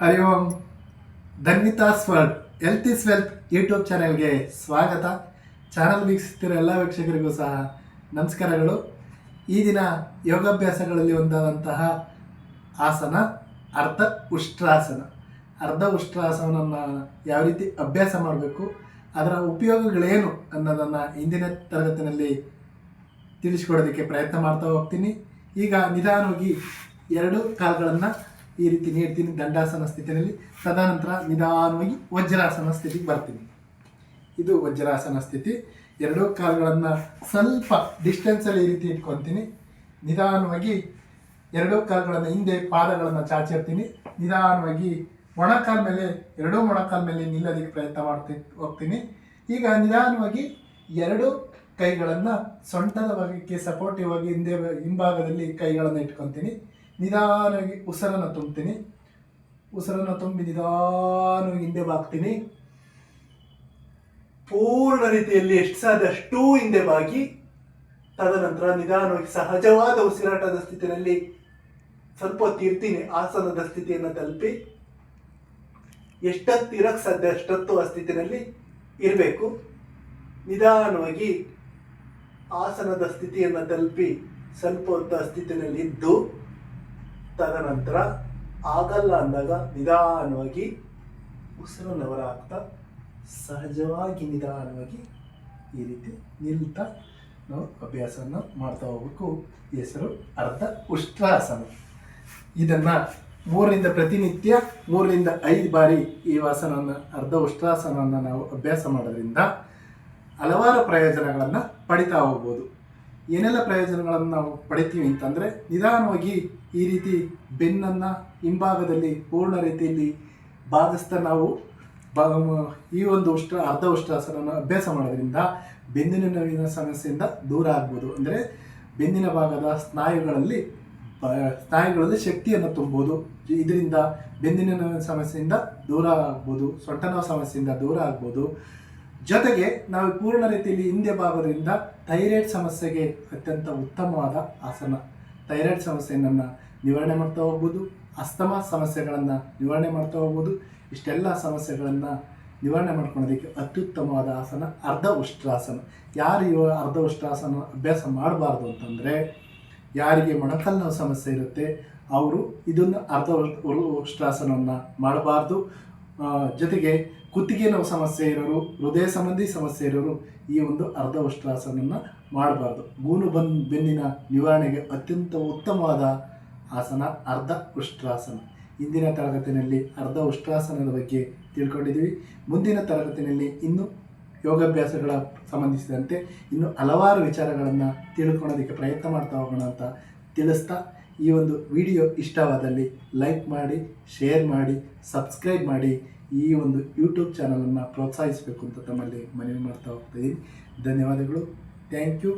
Hari Om. Dhanvita's world health is wealth YouTube ಚಾನೆಲ್ಗೆ ಸ್ವಾಗತ. Channel ವೀಕ್ಷಿಸ್ತಿರೋ ಎಲ್ಲ ವೀಕ್ಷಕರಿಗೂ ಸಹ ನಮಸ್ಕಾರಗಳು. ಈ ದಿನ ಯೋಗಾಭ್ಯಾಸಗಳಲ್ಲಿ ಒಂದಾದಂತಹ ಆಸನ, ಅರ್ಧ ಉಷ್ಟ್ರಾಸನ. ಅರ್ಧ ಉಷ್ಟ್ರಾಸನವನ್ನು ಯಾವ ರೀತಿ ಅಭ್ಯಾಸ ಮಾಡಬೇಕು, ಅದರ ಉಪಯೋಗಗಳೇನು ಅನ್ನೋದನ್ನು ಇಂದಿನ ತರಗತಿನಲ್ಲಿ ತಿಳಿಸ್ಕೊಡೋದಕ್ಕೆ ಪ್ರಯತ್ನ ಮಾಡ್ತಾ ಹೋಗ್ತೀನಿ. ಈಗ ನಿಧಾನವಾಗಿ ಎರಡು ಕಾಲುಗಳನ್ನು ಈ ರೀತಿ ನೀಡ್ತೀನಿ. ದಂಡಾಸನ ಸ್ಥಿತಿಯಲ್ಲಿ ತದನಂತರ ನಿಧಾನವಾಗಿ ವಜ್ರಾಸನ ಸ್ಥಿತಿಗೆ ಬರ್ತೀನಿ. ಇದು ವಜ್ರಾಸನ ಸ್ಥಿತಿ. ಎರಡೂ ಕಾಲುಗಳನ್ನು ಸ್ವಲ್ಪ ಡಿಸ್ಟೆನ್ಸಲ್ಲಿ ಈ ರೀತಿ ಇಟ್ಕೊತೀನಿ. ನಿಧಾನವಾಗಿ ಎರಡೂ ಕಾಲುಗಳನ್ನು ಹಿಂದೆ ಪಾದಗಳನ್ನು ಚಾಚಿರ್ತೀನಿ. ನಿಧಾನವಾಗಿ ಮೊಣಕಾಲ ಮೇಲೆ, ಎರಡೂ ಮೊಣಕಾಲ ಮೇಲೆ ನಿಲ್ಲೋದಕ್ಕೆ ಪ್ರಯತ್ನ ಮಾಡ್ತಿ, ಹೋಗ್ತೀನಿ. ಈಗ ನಿಧಾನವಾಗಿ ಎರಡು ಕೈಗಳನ್ನು ಸೊಂಟದ ಭಾಗಕ್ಕೆ ಸಪೋರ್ಟಿವ್ ಆಗಿ ಹಿಂದೆ ಹಿಂಭಾಗದಲ್ಲಿ ಕೈಗಳನ್ನು ಇಟ್ಕೊತೀನಿ. ನಿಧಾನವಾಗಿ ಉಸಿರನ್ನು ತುಂಬ್ತೀನಿ. ಉಸಿರನ್ನು ತುಂಬಿ ನಿಧಾನವಾಗಿ ಹಿಂದೆ ಬಾಗ್ತೀನಿ. ಪೂರ್ಣ ರೀತಿಯಲ್ಲಿ ಎಷ್ಟು ಸಾಧ್ಯಷ್ಟು ಹಿಂದೆ ಬಾಗಿ. ತದನಂತರ ನಿಧಾನವಾಗಿ ಸಹಜವಾದ ಉಸಿರಾಟದ ಸ್ಥಿತಿಯಲ್ಲಿ ಸ್ವಲ್ಪ ಹೊತ್ತು ಇರ್ತೀನಿ ಆಸನದ ಸ್ಥಿತಿಯನ್ನು ತಲುಪಿ. ಎಷ್ಟೊತ್ತು ಇರಕ್ಕೆ ಸಾಧ್ಯ ಅಷ್ಟೊತ್ತು ಆ ಸ್ಥಿತಿನಲ್ಲಿ ಇರಬೇಕು. ನಿಧಾನವಾಗಿ ಆಸನದ ಸ್ಥಿತಿಯನ್ನು ತಲುಪಿ ಸ್ವಲ್ಪ ಹೊತ್ತು ಆ ಸ್ಥಿತಿನಲ್ಲಿ ಇದ್ದು ತದನಂತರ ಆಗಲ್ಲ ಅಂದಾಗ ನಿಧಾನವಾಗಿ ಹೊರ ಹಾಕ್ತಾ ಸಹಜವಾಗಿ ನಿಧಾನವಾಗಿ ಈ ರೀತಿ ನಿಲ್ತಾ ನಾವು ಅಭ್ಯಾಸವನ್ನು ಮಾಡ್ತಾ ಹೋಗ್ಬೇಕು. ಹೆಸರು ಅರ್ಧ ಉಷ್ಟ್ರಾಸನ. ಇದನ್ನು ಮೂರರಿಂದ ಪ್ರತಿನಿತ್ಯ ಮೂರರಿಂದ ಐದು ಬಾರಿ ಈ ವಾಸನವನ್ನು, ಅರ್ಧ ಉಷ್ಟ್ರಾಸನವನ್ನು ನಾವು ಅಭ್ಯಾಸ ಮಾಡೋದ್ರಿಂದ ಹಲವಾರು ಪ್ರಯೋಜನಗಳನ್ನು ಪಡಿತಾ ಹೋಗ್ಬೋದು. ಏನೆಲ್ಲ ಪ್ರಯೋಜನಗಳನ್ನು ನಾವು ಪಡಿತೀವಿ ಅಂತಂದರೆ ನಿಧಾನವಾಗಿ ಈ ರೀತಿ ಬೆನ್ನನ್ನು ಹಿಂಭಾಗದಲ್ಲಿ ಪೂರ್ಣ ರೀತಿಯಲ್ಲಿ ಬಾಧಿಸ್ತಾ ನಾವು ಈ ಒಂದು ಉಷ್ಟ್ರ ಅರ್ಧ ಉಷ್ಟ್ರಾಸನವನ್ನು ಅಭ್ಯಾಸ ಮಾಡೋದ್ರಿಂದ ಬೆನ್ನಿನ ನೋವಿನ ಸಮಸ್ಯೆಯಿಂದ ದೂರ ಆಗ್ಬೋದು. ಅಂದರೆ ಬೆನ್ನಿನ ಭಾಗದ ಸ್ನಾಯುಗಳಲ್ಲಿ ಸ್ನಾಯುಗಳಲ್ಲಿ ಶಕ್ತಿಯನ್ನು ತುಂಬೋದು ಇದರಿಂದ ಬೆನ್ನಿನ ನೋವಿನ ಸಮಸ್ಯೆಯಿಂದ ದೂರ ಆಗ್ಬೋದು. ಸೊಂಟ ಸಮಸ್ಯೆಯಿಂದ ದೂರ ಆಗ್ಬೋದು. ಜೊತೆಗೆ ನಾವು ಪೂರ್ಣ ರೀತಿಯಲ್ಲಿ ಹಿಂದೆ ಭಾಗದಿಂದ ಥೈರಾಯ್ಡ್ ಸಮಸ್ಯೆಗೆ ಅತ್ಯಂತ ಉತ್ತಮವಾದ ಆಸನ. ಥೈರಾಯ್ಡ್ ಸಮಸ್ಯೆಯನ್ನು ನಿವಾರಣೆ ಮಾಡ್ತಾ ಹೋಗ್ಬೋದು, ಅಸ್ತಮ ಸಮಸ್ಯೆಗಳನ್ನು ನಿವಾರಣೆ ಮಾಡ್ತಾ ಹೋಗ್ಬೋದು. ಇಷ್ಟೆಲ್ಲ ಸಮಸ್ಯೆಗಳನ್ನು ನಿವಾರಣೆ ಮಾಡ್ಕೊಳೋದಕ್ಕೆ ಅತ್ಯುತ್ತಮವಾದ ಆಸನ ಅರ್ಧ ಉಷ್ಟ್ರಾಸನ. ಯಾರು ಇವ ಅರ್ಧ ಉಷ್ಟ್ರಾಸನ ಅಭ್ಯಾಸ ಮಾಡಬಾರ್ದು ಅಂತಂದರೆ ಯಾರಿಗೆ ಮೊಣಕಾಲು ನೋವು ಸಮಸ್ಯೆ ಇರುತ್ತೆ, ಅವರು ಇದನ್ನು ಅರ್ಧ ಉಷ್ಟ್ರಾಸನವನ್ನು ಮಾಡಬಾರ್ದು. ಜೊತೆಗೆ ಕುತ್ತಿಗೆ ನೋವು ಸಮಸ್ಯೆ ಇರೋರು, ಹೃದಯ ಸಂಬಂಧಿ ಸಮಸ್ಯೆ ಇರೋರು ಈ ಒಂದು ಅರ್ಧ ಉಷ್ಟ್ರಾಸನವನ್ನು ಮಾಡಬಾರ್ದು. ಗೂನು ಬನ್ ಬೆನ್ನಿನ ನಿವಾರಣೆಗೆ ಅತ್ಯಂತ ಉತ್ತಮವಾದ ಆಸನ ಅರ್ಧ ಉಷ್ಟ್ರಾಸನ ಇಂದಿನ ತರಗತಿಯಲ್ಲಿ ಅರ್ಧ ಉಷ್ಟ್ರಾಸನದ ಬಗ್ಗೆ ತಿಳ್ಕೊಂಡಿದ್ದೀವಿ. ಮುಂದಿನ ತರಗತಿಯಲ್ಲಿ ಇನ್ನು ಯೋಗಾಭ್ಯಾಸಗಳ ಸಂಬಂಧಿಸಿದಂತೆ ಇನ್ನು ಹಲವಾರು ವಿಚಾರಗಳನ್ನು ತಿಳ್ಕೊಳೋದಕ್ಕೆ ಪ್ರಯತ್ನ ಮಾಡ್ತಾ ಹೋಗೋಣ ಅಂತ ತಿಳಿಸ್ತಾ ಈ ಒಂದು ವಿಡಿಯೋ ಇಷ್ಟವಾದಲ್ಲಿ ಲೈಕ್ ಮಾಡಿ, ಶೇರ್ ಮಾಡಿ, ಸಬ್ಸ್ಕ್ರೈಬ್ ಮಾಡಿ. ಈ ಒಂದು ಯೂಟ್ಯೂಬ್ ಚಾನಲನ್ನು ಪ್ರೋತ್ಸಾಹಿಸಬೇಕು ಅಂತ ತಮ್ಮಲ್ಲಿ ಮನವಿ ಮಾಡ್ತಾ ಹೋಗ್ತಾಯಿದ್ದೀನಿ ಧನ್ಯವಾದಗಳು. Thank you.